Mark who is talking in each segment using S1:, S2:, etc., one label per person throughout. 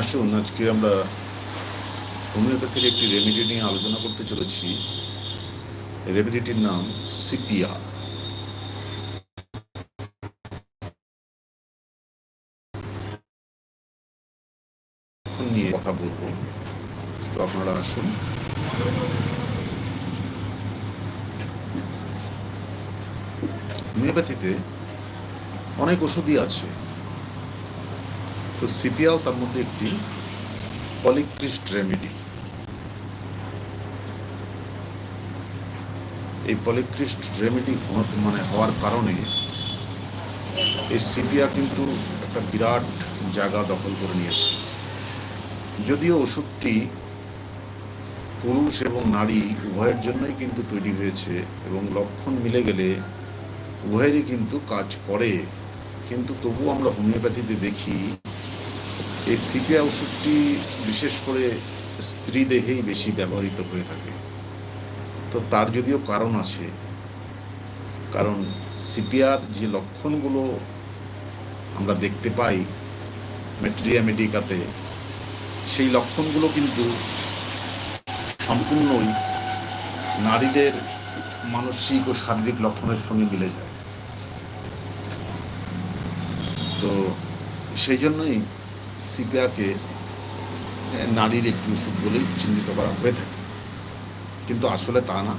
S1: আসুন, আজকে আমরা হোমিওপ্যাথির একটি রেমেডি নিয়ে আলোচনা করতে চলেছি। রেমেডিটির নাম সিপিয়া নিয়ে কথা বলব। তো আপনারা আসুন। হোমিওপ্যাথিতে অনেক ওষুধই আছে। তো সিপিয়াও তার মধ্যে একটি পলিক্রিস্ট রেমেডি এই পলিক্রিস্ট রেমেডি মানে হওয়ার কারণে এই সিপিয়া কিন্তু একটা বিরাট জায়গা দখল করে নিয়েছে। যদিও ওষুধটি পুরুষ এবং নারী উভয়ের জন্যই কিন্তু তৈরি হয়েছে এবং লক্ষণ মিলে গেলে উভয়েরই কিন্তু কাজ করে। কিন্তু তবুও আমরা হোমিওপ্যাথিতে দেখি এই সিপিয়া ওষুধটি বিশেষ করে স্ত্রী দেহেই বেশি ব্যবহৃত হয়ে থাকে। তো তার যদিও কারণ আছে, কারণ সিপিআর যে লক্ষণগুলো আমরা দেখতে পাই মেট্রিয়া মেডিকাতে, সেই লক্ষণগুলো কিন্তু সম্পূর্ণই নারীদের মানসিক ও শারীরিক লক্ষণের সঙ্গে মিলে যায়। তো সেই জন্যই সিপিআকে নারীর একটি ওষুধ বলেই চিহ্নিত করা হয়ে থাকে। কিন্তু আসলে তা না।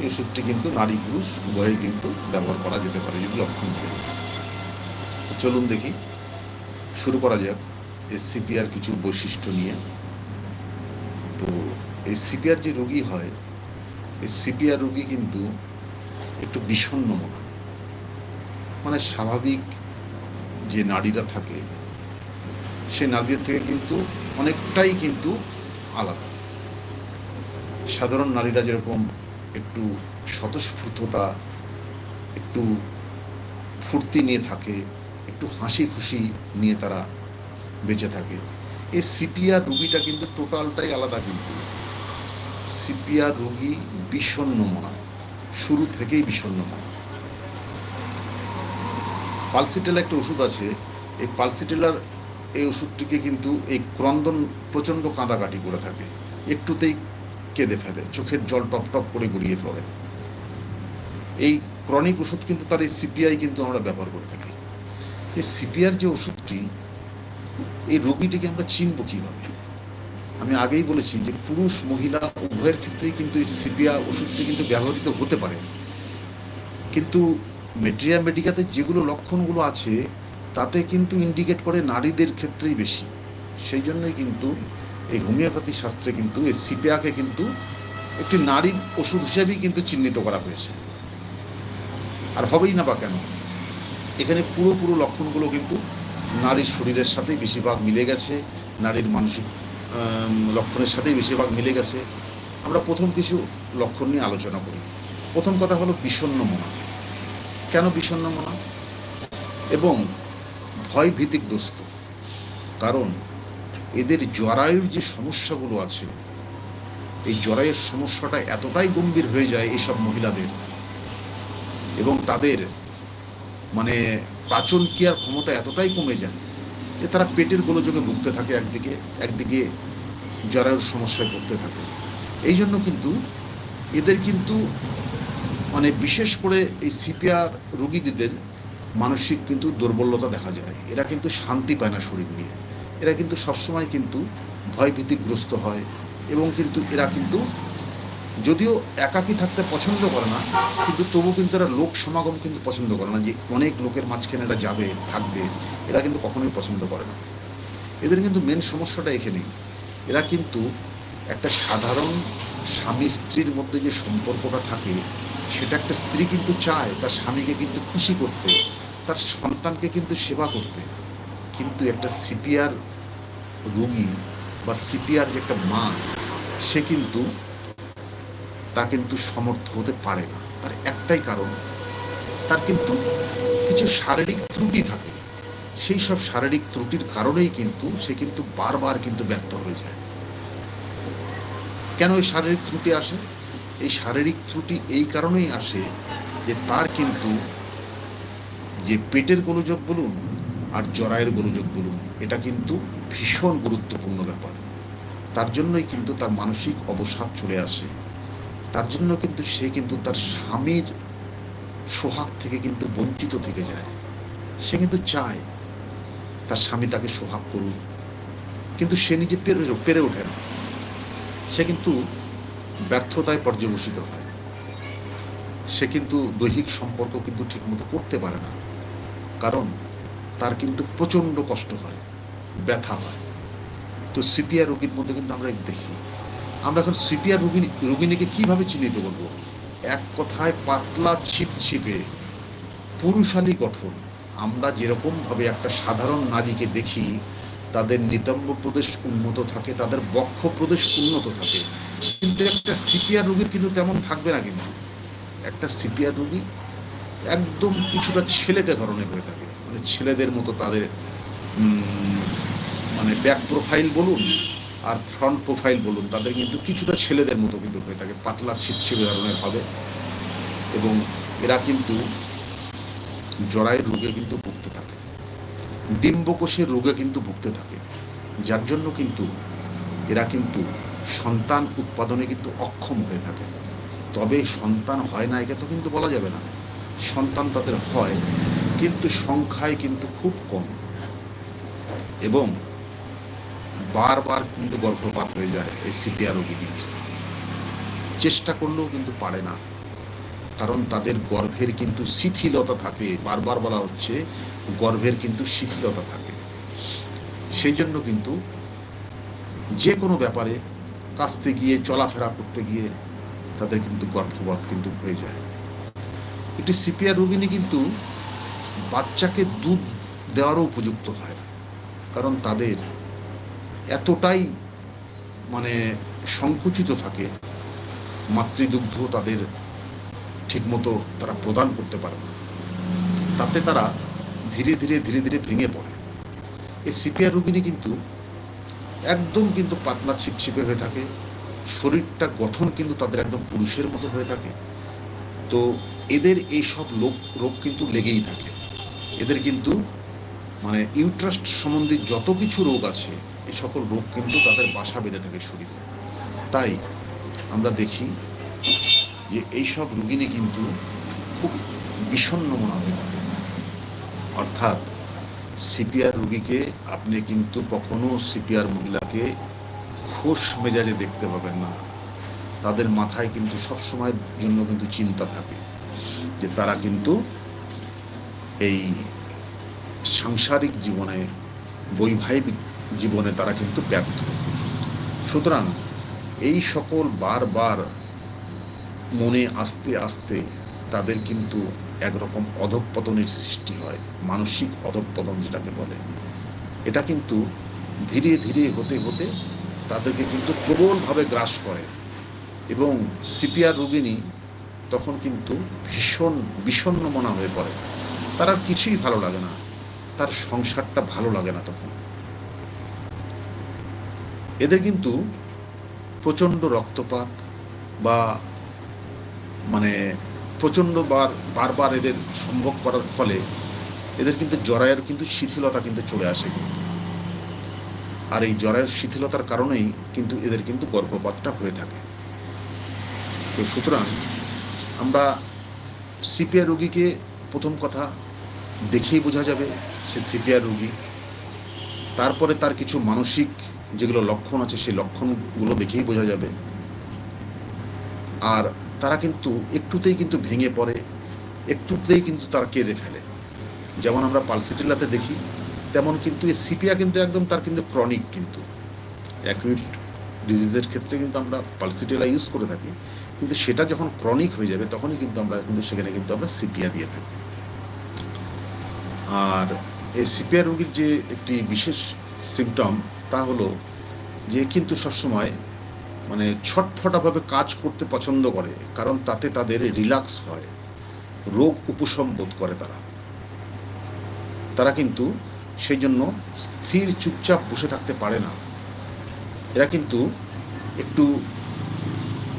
S1: এই ওষুধটি কিন্তু নারী পুরুষ উভয়ই কিন্তু ব্যবহার করা যেতে পারে, যদি লক্ষণ থাকে। তো চলুন দেখি। শুরু করা যাক এই সিপিআর কিছু বৈশিষ্ট্য নিয়ে। তো এই সিপিআর যে রোগী হয়, এই সিপিআর রোগী কিন্তু একটু বিষণ্ণ মনা মানে স্বাভাবিক যে নারীরা থাকে সে নারীদের থেকে কিন্তু অনেকটাই কিন্তু আলাদা। সাধারণ নারীরা যেরকম একটু স্বতঃস্ফূর্ততা, একটু ফুর্তি নিয়ে থাকে, একটু হাসি খুশি নিয়ে তারা বেঁচে থাকে। এই সিপিআর রুগীটা কিন্তু টোটালটাই আলাদা কিন্তু। সিপিআর রুগী বিষণ্ণ মনা, শুরু থেকেই বিষণ্ণ মনা। পালসিটেলা একটা ওষুধ আছে, এই পালসিটেলার এই ওষুধটিকে কিন্তু এই ক্রন্দন প্রচণ্ড কাঁদাকাটি করে থাকে। একটুতেই কেঁদে ফেলে, চোখের জল টপ টপ করে গড়িয়ে পড়ে। এই ক্রনিক ওষুধ কিন্তু তার এই সিপিআই কিন্তু আমরা ব্যবহার করে থাকি। এই সিপিআর যে ওষুধটি, এই রোগীটিকে আমরা চিনব কীভাবে? আমি আগেই বলেছি যে পুরুষ, মহিলা উভয়ের ক্ষেত্রেই কিন্তু এই সিপিআর ওষুধটি কিন্তু ব্যবহৃত হতে পারে। কিন্তু মেটেরিয়া মেডিকাতে যেগুলো লক্ষণগুলো আছে তাতে কিন্তু ইন্ডিকেট করে নারীদের ক্ষেত্রেই বেশি। সেই জন্যই কিন্তু এই হোমিওপ্যাথি শাস্ত্রে কিন্তু, এই সিপিয়াকে কিন্তু একটি নারীর ওষুধ হিসেবেই কিন্তু চিহ্নিত করা হয়েছে। আর হবেই না বা কেন? এখানে পুরো পুরো লক্ষণগুলো কিন্তু নারীর শরীরের সাথেই বেশিরভাগ মিলে গেছে, নারীর মানসিক লক্ষণের সাথেই বেশিরভাগ মিলে গেছে। আমরা প্রথম কিছু লক্ষণ নিয়ে আলোচনা করি। প্রথম কথা হলো বিষণ্ণ মনা। কেন বিষণ্ণ মনা? এবং ভয় ভীতিগ্রস্ত কারণ এদের জরায়ুর যে সমস্যাগুলো আছে, এই জরায়ুর সমস্যাটা এতটাই গম্ভীর হয়ে যায় এইসব মহিলাদের এবং তাদের মানে পাচন ক্রিয়ার ক্ষমতা এতটাই কমে যায় যে তারা পেটের গোলযোগে ভুগতে থাকে একদিকে একদিকে জরায়ুর সমস্যায় পড়তে থাকে। এই জন্য কিন্তু এদের কিন্তু মানে বিশেষ করে এই সিপিআর রোগীদের মানসিক কিন্তু দুর্বলতা দেখা যায়। এরা কিন্তু শান্তি পায় না শরীর নিয়ে। এরা কিন্তু সবসময় কিন্তু ভয়ভীতিগ্রস্ত হয় এবং কিন্তু এরা কিন্তু যদিও একাকি থাকতে পছন্দ করে না, কিন্তু তবু কিন্তু এরা লোক সমাগম কিন্তু পছন্দ করে না যে অনেক লোকের মাঝখানে এরা যাবে, থাকবে, এরা কিন্তু কখনোই পছন্দ করে না। এদের কিন্তু মেন সমস্যাটা এখানেই এরা কিন্তু একটা সাধারণ স্বামী স্ত্রীর মধ্যে যে সম্পর্কটা থাকে, সেটা একটা স্ত্রী কিন্তু চায়, তার স্বামীকে কিন্তু খুশি করতে। তার সন্তানকে কিন্তু সেবা করতে কিন্তু একটা সিপিআর রোগী বা সিপিআর যে একটা মা, সে কিন্তু তা কিন্তু সমর্থ হতে পারে না। তার একটাই কারণ, তার কিন্তু কিছু শারীরিক ত্রুটি থাকে। সেই সব শারীরিক ত্রুটির কারণেই কিন্তু সে কিন্তু বারবার কিন্তু ব্যর্থ হয়ে যায়। কেন এই শারীরিক ত্রুটি আসে? এই শারীরিক ত্রুটি এই কারণেই আসে যে তার কিন্তু যে পেটের গোলযোগ বলুন আর জরায়ের গোলযোগ বলুন, এটা কিন্তু ভীষণ গুরুত্বপূর্ণ ব্যাপার। তার জন্যই কিন্তু তার মানসিক অবসাদ চলে আসে। তার জন্য কিন্তু সে কিন্তু তার স্বামীর সোহাগ থেকে কিন্তু বঞ্চিত থেকে যায়। সে কিন্তু চায় তার স্বামী তাকে সোহাগ করুক। কিন্তু সে নিজে পেরে পেরে ওঠে না। সে কিন্তু ব্যর্থতায় পর্যবসিত হয়। সে কিন্তু দৈহিক সম্পর্ক কিন্তু ঠিকমতো করতে পারে না। কারণ তার কিন্তু প্রচণ্ড কষ্ট হয়, ব্যথা হয়। তো সিপিআর রোগীর মধ্যে কিন্তু আমরা দেখি। আমরা এখন সিপিআর রোগিনী রোগিনীকে কীভাবে চিহ্নিত করব? এক কথায় পাতলা ছিপছিপে, পুরুষালী গঠন। আমরা যেরকমভাবে একটা সাধারণ নারীকে দেখি, তাদের নিতম্ব প্রদেশ উন্নত থাকে, তাদের বক্ষ প্রদেশ উন্নত থাকে। কিন্তু একটা সিপিআর রোগীর কিন্তু তেমন থাকবে না কিন্তু। একটা সিপিআর রোগী একদম কিছুটা ছেলেটে ধরনের হয়ে থাকে। মানে ছেলেদের মতো তাদের মানে ব্যাক প্রোফাইল বলুন আর ফ্রন্ট প্রোফাইল বলুন, তাদের কিন্তু কিছুটা ছেলেদের মতো কিন্তু হয়ে থাকে, পাতলা ছিপছিপে ধরনের হবে এবং এরা কিন্তু জরায়ের রোগে কিন্তু ভুগতে থাকে। ডিম্বকোষের রোগে কিন্তু ভুগতে থাকে। যার জন্য কিন্তু এরা কিন্তু সন্তান উৎপাদনে কিন্তু অক্ষম হয়ে থাকে। তবে সন্তান হয় না, একে তো কিন্তু বলা যাবে না। সন্তান তাদের হয়, কিন্তু সংখ্যায় কিন্তু খুব কম। এবং বারবার কিন্তু গর্ভপাত হয়ে যায় এই সিপিআর রোগীদের। চেষ্টা করলেও কিন্তু পারে না। কারণ তাদের গর্ভের কিন্তু শিথিলতা থাকে, বারবার বলা হচ্ছে গর্ভের কিন্তু শিথিলতা থাকে। সেই জন্য কিন্তু যে কোনো ব্যাপারে কাছতে গিয়ে, চলাফেরা করতে গিয়ে তাদের কিন্তু গর্ভপাত কিন্তু হয়ে যায়। একটি সিপিআর রোগিনী কিন্তু বাচ্চাকে দুধ দেওয়ারও উপযুক্ত হয় না। কারণ তাদের এতটাই মানে সংকুচিত থাকে, মাতৃদুগ্ধ তাদের ঠিকমতো তারা প্রদান করতে পারে না। তাতে তারা ধীরে ধীরে ধীরে ধীরে ভেঙে পড়ে। এই সিপিআর রোগিনী কিন্তু একদম কিন্তু পাতলা ছিপছিপে হয়ে থাকে, শরীরটা গঠন কিন্তু তাদের একদম পুরুষের মতো হয়ে থাকে। তো এদের এই সব লোক, রোগ কিন্তু লেগেই থাকে। এদের কিন্তু মানে ইউট্রাস্ট সম্বন্ধে যত কিছু রোগ আছে এই সকল রোগ কিন্তু তাদের বাসা বেঁধে থাকে শরীরে তাই আমরা দেখি যে এই সব রোগিনী কিন্তু খুব বিষণ্ণ মনে হবে অর্থাৎ সিপিআর রুগীকে আপনি কিন্তু কখনো সিপিআর মহিলাকে খোশ মেজাজে দেখতে পাবেন না। তাদের মাথায় কিন্তু সব সময়ের জন্য কিন্তু চিন্তা থাকে। যে তারা কিন্তু এই সাংসারিক জীবনে, বৈবাহিক জীবনে তারা কিন্তু ব্যর্থ। সুতরাং এই সকল বারবার মনে আস্তে আস্তে তাদের কিন্তু একরকম অধঃপতনের সৃষ্টি হয়, মানসিক অধঃপতন যেটাকে বলে। এটা কিন্তু ধীরে ধীরে হতে হতে তাদেরকে কিন্তু প্রবলভাবে গ্রাস করে এবং সিপিআর রোগিনী তখন কিন্তু ভীষণ বিষণ্ণ মনা হয়ে পড়ে। তার আর কিছুই ভালো লাগে না। তার সংসারটা ভালো লাগে না তখন। এদের কিন্তু প্রচণ্ড রক্তপাত বা মানে প্রচণ্ড বার, বারবার এদের সম্ভব করার ফলে এদের কিন্তু জরায়ের কিন্তু শিথিলতা কিন্তু চলে আসে। কিন্তু আর এই জরায়ের শিথিলতার কারণেই কিন্তু এদের কিন্তু গর্ভপাতটা হয়ে থাকে। তো সুতরাং আমরা সিপিআর রোগীকে প্রথম কথা দেখেই বোঝা যাবে সে সিপিআর রোগী। তারপরে তার কিছু মানসিক যেগুলো লক্ষণ আছে, সেই লক্ষণগুলো দেখেই বোঝা যাবে। আর তারা কিন্তু একটুতেই কিন্তু ভেঙে পড়ে, একটুতেই কিন্তু তারা কেঁদে ফেলে। যেমন আমরা পালসিটিলাতে দেখি, তেমন কিন্তু এই সিপিয়া কিন্তু একদম তার কিন্তু ক্রনিক কিন্তু। অ্যাকুইট ডিজিজের ক্ষেত্রে কিন্তু আমরা পালসিটিলা ইউজ করে থাকি। কিন্তু সেটা যখন ক্রনিক হয়ে যাবে, তখনই কিন্তু আমরা কিন্তু সেখানে কিন্তু আমরা সিপিয়া দিয়ে থাকি। আর এই সিপিয়া রোগীর যে একটি বিশেষ সিমটম তা হলো যে কিন্তু সবসময় মানে ছটফটাভাবে কাজ করতে পছন্দ করে, কারণ তাতে তাদের রিল্যাক্স হয়, রোগ উপশম বোধ করে তারা। তারা কিন্তু সেই জন্য স্থির চুপচাপ বসে থাকতে পারে না। এরা কিন্তু একটু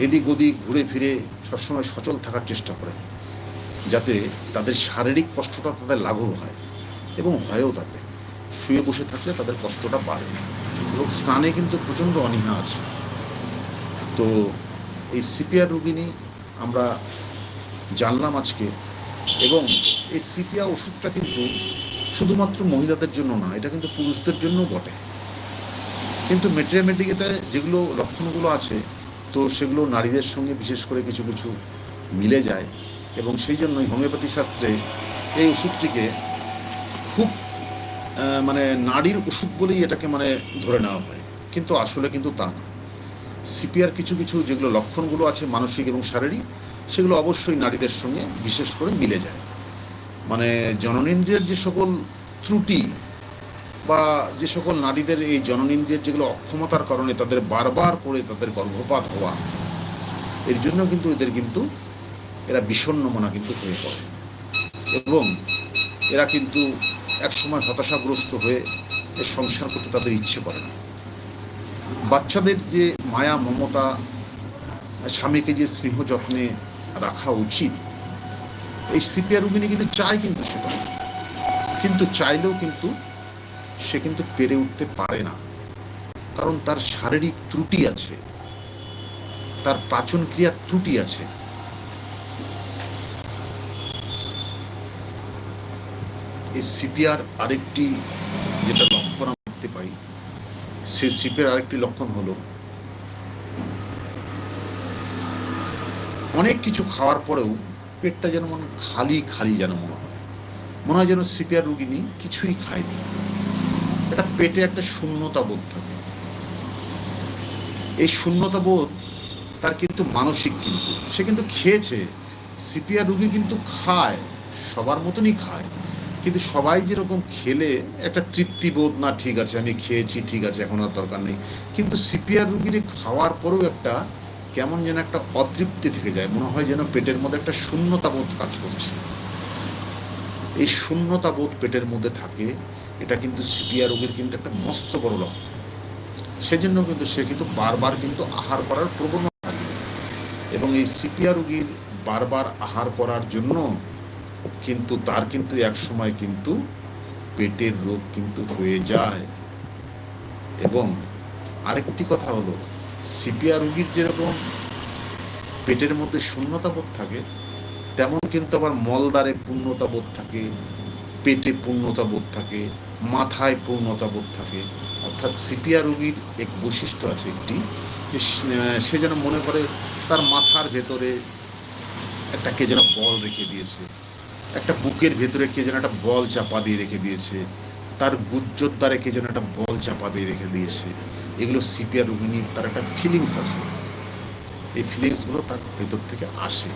S1: এদিক ওদিক ঘুরে ফিরে সবসময় সচল থাকার চেষ্টা করে, যাতে তাদের শারীরিক কষ্টটা তাদের লাঘব হয় এবং হয়েও তাতে। শুয়ে বসে থাকলে তাদের কষ্টটা বাড়ে। এবং স্নানে কিন্তু প্রচণ্ড অনীহা আছে। তো এই সিপিআর রোগিনী আমরা জানলাম আজকে এবং এই সিপিআর ওষুধটা কিন্তু শুধুমাত্র মহিলাদের জন্য না, এটা কিন্তু পুরুষদের জন্যও বটে। কিন্তু মেট্রিয়ামেটিকেতে যেগুলো লক্ষণগুলো আছে তো সেগুলো নারীদের সঙ্গে বিশেষ করে কিছু কিছু মিলে যায় এবং সেই জন্যই হোমিওপ্যাথি শাস্ত্রে এই ওষুধটিকে খুব মানে নারীর ওষুধ বলেই এটাকে মানে ধরে নেওয়া হয়। কিন্তু আসলে কিন্তু তা না। সিপিআর কিছু কিছু যেগুলো লক্ষণগুলো আছে মানসিক এবং শারীরিক, সেগুলো অবশ্যই নারীদের সঙ্গে বিশেষ করে মিলে যায়। মানে জননেন্দ্রিয়ের যে সকল ত্রুটি বা যে সকল নারীদের এই জননেন্দ্রিয়ের যেগুলো অক্ষমতার কারণে তাদের বারবার করে তাদের গর্ভপাত হওয়া, এর জন্য কিন্তু এদের কিন্তু এরা বিষণ্ণ মনা কিন্তু হয়ে পড়ে। এবং এরা কিন্তু একসময় হতাশাগ্রস্ত হয়ে সংসার করতে তাদের ইচ্ছে করে না। বাচ্চাদের যে মায়া, মমতা, স্বামীকে যে স্নেহ যত্নে রাখা উচিত, এই সিপিআর রুগিনী কিন্তু চায় কিন্তু সেটা। কিন্তু চাইলেও কিন্তু সে কিন্তু পেরে উঠতে পারে না। কারণ তার শারীরিক ত্রুটি আছে। তার পাচন ক্রিয়ার ত্রুটি আছে। এই সিপিআর আরেকটি যেটা লক্ষণ আমরা দেখতে পাই, সেই সিপিআর আরেকটি লক্ষণ হলো, অনেক কিছু খাওয়ার পরেও পেটটা যেন মনে খালি খালি যেন মনে হয়। মনে হয় যেন সিপিআর রুগিনী কিছুই খায়নি। এটা পেটে একটা শূন্যতা বোধ থাকে। এই শূন্যতা বোধ তার কিন্তু মানসিক কিন্তু। সে কিন্তু খেয়েছে। সিপিআর রুগী কিন্তু খায়, সবার মতনই খায়। কিন্তু সবাই যেরকম খেলে, একটা তৃপ্তি বোধ, না, ঠিক আছে, আমি খেয়েছি, ঠিক আছে, এখন আর দরকার নেই। কিন্তু সিপিআর রুগীর খাওয়ার পরেও একটা কেমন যেন একটা অতৃপ্তি থেকে যায়। মনে হয় যেন পেটের মধ্যে একটা শূন্যতা বোধ কাজ করছে। এই শূন্যতা বোধ পেটের মধ্যে থাকে। এটা কিন্তু সিপিআর রোগীর কিন্তু একটা মস্ত বড় লক্ষণ। সেজন্য কিন্তু সে কিন্তু বারবার কিন্তু আহার করার প্রবণতা থাকে। এবং এই সিপিআর রোগীর বারবার আহার করার জন্য কিন্তু তার কিন্তু এক সময় কিন্তু পেটের রোগ কিন্তু হয়ে যায়। এবং আরেকটি কথা হলো সিপিআর রোগীর যেরকম পেটের মধ্যে শূন্যতা বোধ থাকে, তেমন কিন্তু আবার মলদারে পূর্ণতা বোধ থাকে পেটে পূর্ণতা বোধ থাকে, মাথায় পূর্ণতা বোধ থাকে। অর্থাৎ সিপিআর রোগীর এক বৈশিষ্ট্য আছে একটি সে- যেন মনে করে তার মাথার ভেতরে একটা কে যেন বল রেখে দিয়েছে, একটা বুকের ভেতরে কে যেন একটা বল চাপা দিয়ে রেখে দিয়েছে, তার গুজ্জোর দ্বারে কে যেন একটা বল চাপা দিয়ে রেখে দিয়েছে। এগুলো সিপিআর রোগিনীর তার একটা ফিলিংস আছে। এই ফিলিংসগুলো তার ভেতর থেকে আসে।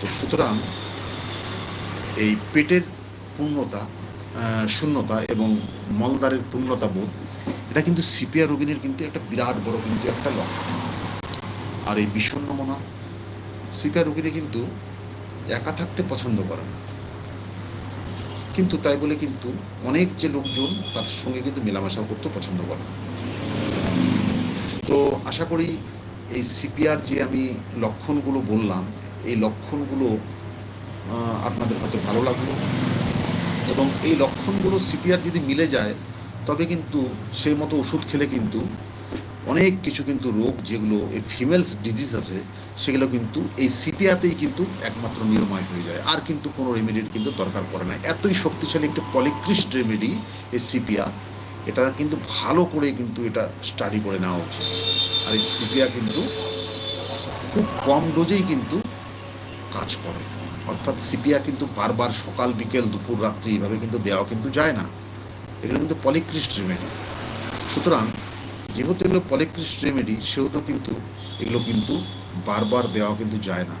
S1: তো সুতরাং এই পেটের পূর্ণতা শূন্যতা এবং মলদ্বারের পূর্ণতা বোধ, এটা কিন্তু সিপিআর রোগিনীর কিন্তু একটা বিরাট বড় কিন্তু একটা লক্ষণ। আর এই বিষণ্ণ মনা সিপিআর রোগীরা কিন্তু একা থাকতে পছন্দ করে না। কিন্তু তাই বলে কিন্তু অনেক যে লোকজন তার সঙ্গে কিন্তু মেলামেশা করতে পছন্দ করে না। তো আশা করি এই সিপিআর যে আমি লক্ষণগুলো বললাম, এই লক্ষণগুলো আপনাদের হয়তো ভালো লাগল। এবং এই লক্ষণগুলো সিপিআর যদি মিলে যায়, তবে কিন্তু সেই মতো ওষুধ খেলে কিন্তু অনেক কিছু কিন্তু রোগ যেগুলো এই ফিমেলস ডিজিজ আছে, সেগুলো কিন্তু এই সিপিআতেই কিন্তু একমাত্র নিরাময় হয়ে যায়। আর কিন্তু কোনো রেমেডির কিন্তু দরকার পড়ে না। এতই শক্তিশালী একটা পলিক্রিস্ট রেমেডি এই সিপিয়া এটা কিন্তু ভালো করে কিন্তু এটা স্টাডি করে নেওয়া উচিত। আর এই সিপিয়া কিন্তু খুব কম ডোজেই কিন্তু কাজ করে। অর্থাৎ সিপিয়া কিন্তু বারবার সকাল, বিকেল, দুপুর, রাত্রি এইভাবে কিন্তু দেওয়া কিন্তু যায় না। এগুলো কিন্তু পলিক্রিস্ট রেমেডি সুতরাং যেহেতু এগুলো পলিক্রিস্ট রেমেডি সেহেতু কিন্তু এগুলো কিন্তু বারবার দেওয়া কিন্তু যায় না।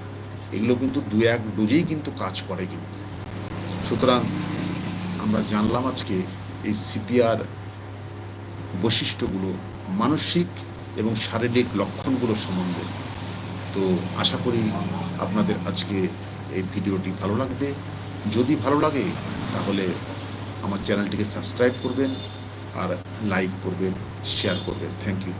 S1: এগুলো কিন্তু দু এক ডোজেই কিন্তু কাজ করে কিন্তু। সুতরাং আমরা জানলাম আজকে এই সিপিআর বৈশিষ্ট্যগুলো, মানসিক এবং শারীরিক লক্ষণগুলো সম্বন্ধে। তো আশা করি আপনাদের আজকে এই ভিডিওটি ভালো লাগবে। যদি ভালো লাগে, তাহলে আমার চ্যানেলটিকে সাবস্ক্রাইব করবেন আর লাইক করবেন, শেয়ার করবেন। Thank you.